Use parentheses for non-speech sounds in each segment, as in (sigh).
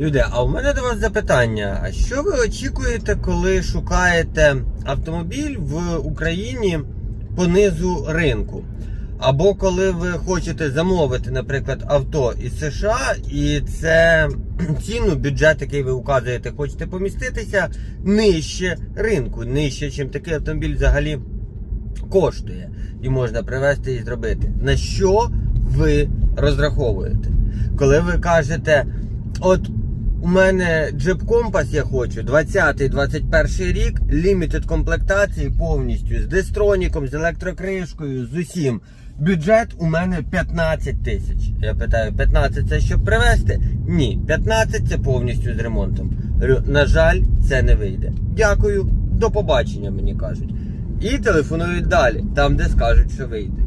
Люди, а у мене до вас запитання: а що ви очікуєте, коли шукаєте автомобіль в Україні по низу ринку? Або коли ви хочете замовити, наприклад, авто із США, і це (clears throat) ціну, бюджет, який ви указуєте, хочете поміститися нижче ринку, нижче, чим такий автомобіль взагалі коштує і можна привезти і зробити. На що ви розраховуєте? Коли ви кажете, от у мене джип компас я хочу, 20-21 рік, лімітед комплектації повністю з дестроніком, з електрокришкою, з усім. Бюджет у мене 15 тисяч. Я питаю, 15 це щоб привезти? Ні, 15 це повністю з ремонтом. На жаль, це не вийде. Дякую, до побачення, мені кажуть. І телефонують далі, там, де скажуть, що вийдуть.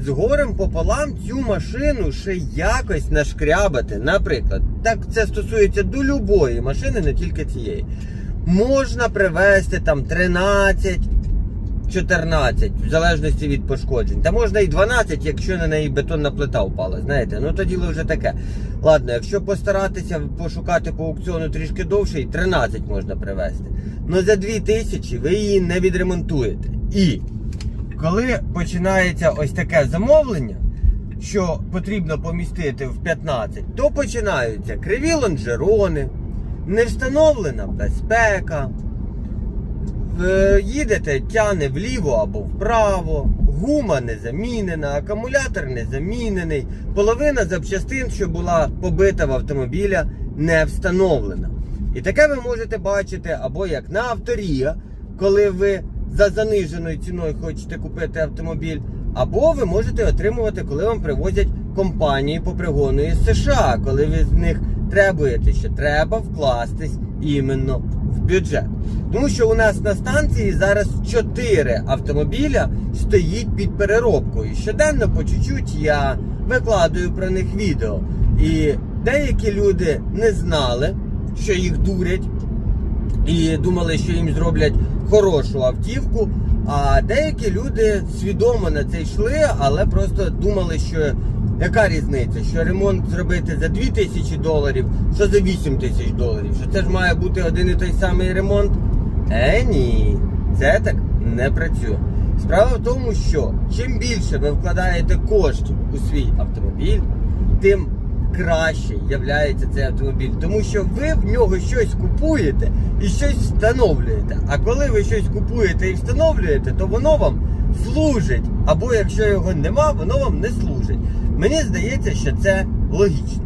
З горем пополам цю машину ще якось нашкрябати. Наприклад, так це стосується до любої машини, не тільки цієї. Можна привезти там 13, 14, в залежності від пошкоджень. Та можна і 12, якщо на неї бетонна плита впала. Знаєте, ну то діло вже таке. Ладно, якщо постаратися пошукати по аукціону трішки довше, і 13 можна привезти. Ну за 2000 ви її не відремонтуєте. І коли починається ось таке замовлення, що потрібно помістити в 15, то починаються криві лонжерони, не встановлена безпека. Е, Їдете, тяне вліво або вправо, гума не замінена, акумулятор не замінений, половина запчастин, що була побита в автомобіля, не встановлена. І таке ви можете бачити або як на авторія, коли ви за заниженою ціною хочете купити автомобіль, або ви можете отримувати, коли вам привозять компанії по пригону із США, коли ви з них требуєте, що треба вкластись іменно в бюджет. Тому що у нас на станції зараз 4 автомобіля стоїть під переробкою. Щоденно по чуть-чуть я викладаю про них відео. І деякі люди не знали, що їх дурять, і думали, що їм зроблять хорошу автівку. А деякі люди свідомо на це йшли, але просто думали, що яка різниця, що ремонт зробити за 2 тисячі доларів, що за 8 тисяч доларів, що це ж має бути один і той самий ремонт. Е, ні, це так не працює. Справа в тому, що чим більше ви вкладаєте коштів у свій автомобіль, тим краще являється цей автомобіль, тому що ви в нього щось купуєте і щось встановлюєте. А коли ви щось купуєте і встановлюєте, то воно вам служить. Або якщо його нема, воно вам не служить. Мені здається, що це логічно.